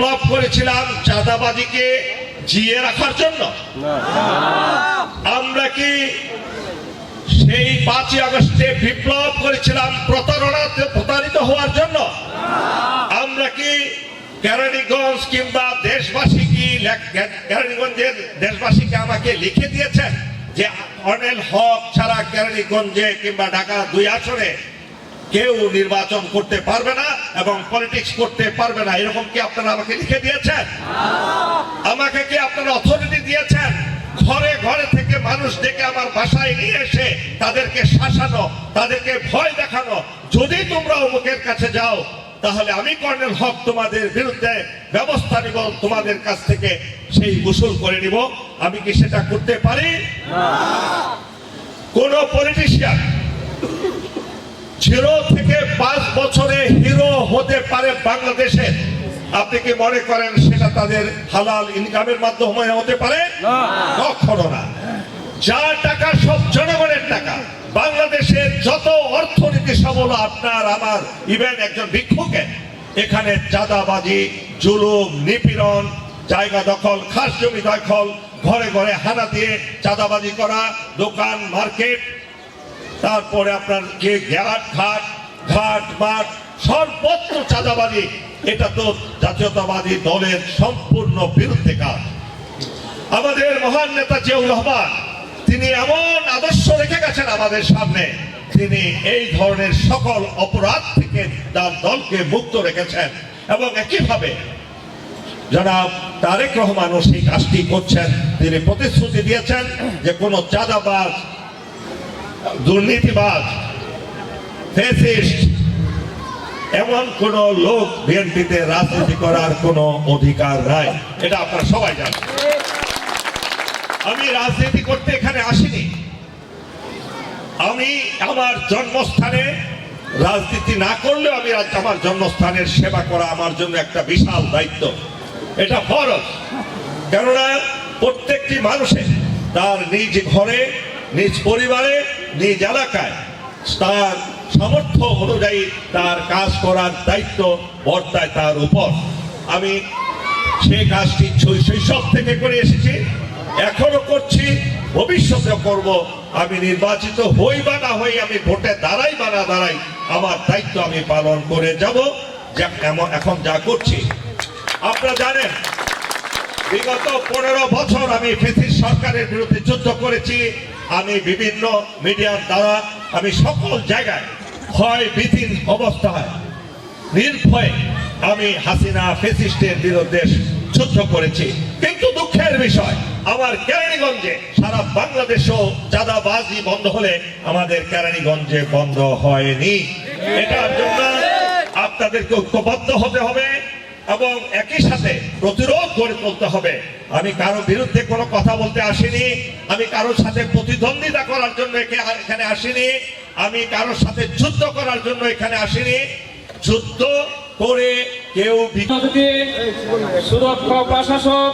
বিপ্লব করেছিলাম চাঁদাবাজিকে জিয়ে রাখার জন্য। আমরা কি সেই পাঁচই আগস্টে বিপ্লব করেছিলাম প্রতারণাতে প্রতারিত হওয়ার জন্য? আমরা কি কেরানীগঞ্জ কিংবা দেশবাসী কি কেরানীগঞ্জের দেশবাসীকে আমাকে লিখে দিয়েছেন যে অনেল হক ছাড়া কেরানীগঞ্জে কিংবা ঢাকা দুই আসনে কেউ নির্বাচন করতে পারবে না? এবং পলিটিক্স করতে পারবে না। এরকম কি আপনারা আমাকে লিখে দিয়েছেন? আমাকে কি আপনারা অথরিটি দিয়েছেন? ঘরে ঘরে থেকে মানুষ ডেকে আমার বাসায় নিয়ে এসে তাদেরকে শাসানো তাদেরকে ভয় দেখানো। যদি তোমরা অমুকের কাছে যাও তাহলে আমি কর্নেল হক তোমাদের বিরুদ্ধে ব্যবস্থা নিব তোমাদের কাছ থেকে সেই গোসল করে নিব। আমি কি সেটা করতে পারি? কোন পলিটিশিয়ান জিরো থেকে পাঁচ বছরে হিরো হতে পারে বাংলাদেশে। আপনি কি মনে করেন সেটা তাদের হালাল ইনকামের মাধ্যমে হতে পারে? কখনো না। যা টাকা সব জনগণের টাকা। বাংলাদেশের যত অর্থনীতি সবল আপনার আমার ইভেন একজন ভিক্ষুকে এখানে চাঁদাবাজি জুলুম নিপীড়ন জায়গা দখল খাস জমি দখল ঘরে ঘরে হানা দিয়ে চাঁদাবাজি করা দোকান মার্কেট তারপরে আপনার যে ঘাট ঘাট ঘাট, মাঠ, সর্বত্র চাঁদাবাজি, এটা তো জাতীয়তাবাদী দলের সম্পূর্ণ বিরুদ্ধে কাজ। আমাদের মহান নেতা জিয়াউর রহমান, তিনি এমন আদর্শ রেখে গেছেন আমাদের সামনে, তিনি এই ধরনের সকল অপরাধ থেকে তার দলকে মুক্ত রেখেছেন। এবং একইভাবে জনাব তারেক রহমানও সেই কাজটি করছেন। তিনি প্রতিশ্রুতি দিয়েছেন যে কোনো চাঁদাবাজ দুর্নীতিবাজ ফেসিস্ট এমন কোন লোক বিএনপিতে রাজনীতি করার কোনো অধিকার নাই। এটা আপনারা সবাই জানেন। আমি রাজনীতি করতে এখানে আসিনি। আমি আমার জন্মস্থানে রাজনীতি না করলেও আমি আমার জন্মস্থানের সেবা করা আমার জন্য একটা বিশাল দায়িত্ব। এটা ফরজ। কেননা প্রত্যেকটি মানুষের তার নিজ ঘরে, নিজ পরিবারে নিজ এলাকায় তার সামর্থ্য অনুযায়ী তার কাজ করার দায়িত্ব বর্তায় তার উপর। আমি সেই কাজটি শৈশব থেকে করে এসেছি, এখনও করছি ভবিষ্যতে করব। আমি নির্বাচিত হই বা না হই, আমি ভোটে দাঁড়াই বা না দাঁড়াই, আমার দায়িত্ব আমি পালন করে যাব এখন যা করছি। আপনারা জানেন, বিগত পনেরো বছর আমি ফেসিস সরকারের বিরুদ্ধে যুদ্ধ করেছি আমি বিভিন্ন মিডিয়ার দ্বারা আমি সকল জায়গায় ভয় ভীতির অবস্থায় নির্ভয়ে আমি হাসিনা ফেসিস্টের বিরুদ্ধে যুদ্ধ করেছি। কিন্তু দুঃখের বিষয়, আমার কেরানীগঞ্জে সারা বাংলাদেশও চাঁদাবাজি বন্ধ হলে আমাদের কেরানীগঞ্জে বন্ধ হয়নি। এটার জন্য আপনাদেরকে ঐক্যবদ্ধ হতে হবে এবং একই সাথে প্রতিরোধ গড়ে তুলতে হবে। আমি কারও বিরুদ্ধে কোনো কথা বলতে আসিনি। আমি কারোর সাথে প্রতিদ্বন্দ্বিতা করার জন্য এখানে আসিনি। আমি কারোর সাথে যুদ্ধ করার জন্য এখানে আসিনি। যুদ্ধ করে কেউ সুদক্ষ প্রশাসক,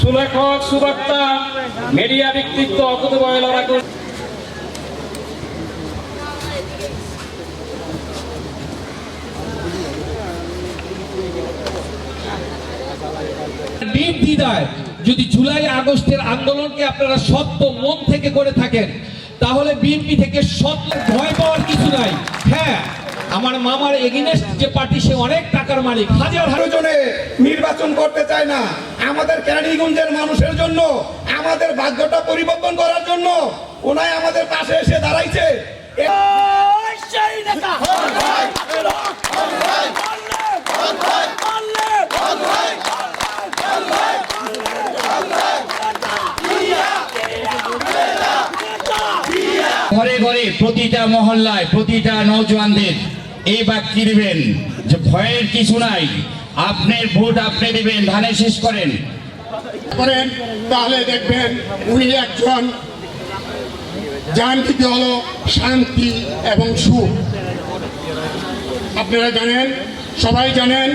সুলেখক, সুবক্তা, মিডিয়া ব্যক্তিত্ব অকুত বয়লরা নির্দ্বিধায় যদি জুলাই আগস্টের আন্দোলনকে আপনারা সত্য মন থেকে করে থাকেন, তাহলে বিএনপি থেকে সত্য ভয় পাওয়ার কিছু নাই। হ্যাঁ আমার মামার এগেনেস্ট যে পার্টি সে অনেক টাকার মালিক। হাজার হাজার প্রয়োজনে নির্বাচন করতে চায় না। আমাদের ক্যানিগঞ্জের মানুষের জন্য, আমাদের ভাগ্যটা পরিবর্তন করার জন্য, ওনাই আমাদের পাশে এসে দাঁড়াইছে। ঘরে ঘরে প্রতিটা মহল্লায় প্রতিটা নৌজওয়ানদের এই বাক্যি দিবেন যে ভয়ের কিছু নাই। আপনার ভোট আপনি দিবেন, ধানে শেষ করেন। করেন, তাহলে দেখবেন উনি একজন জানকৃতি হলো শান্তি এবং সুখ। আপনারা জানেন, সবাই জানেন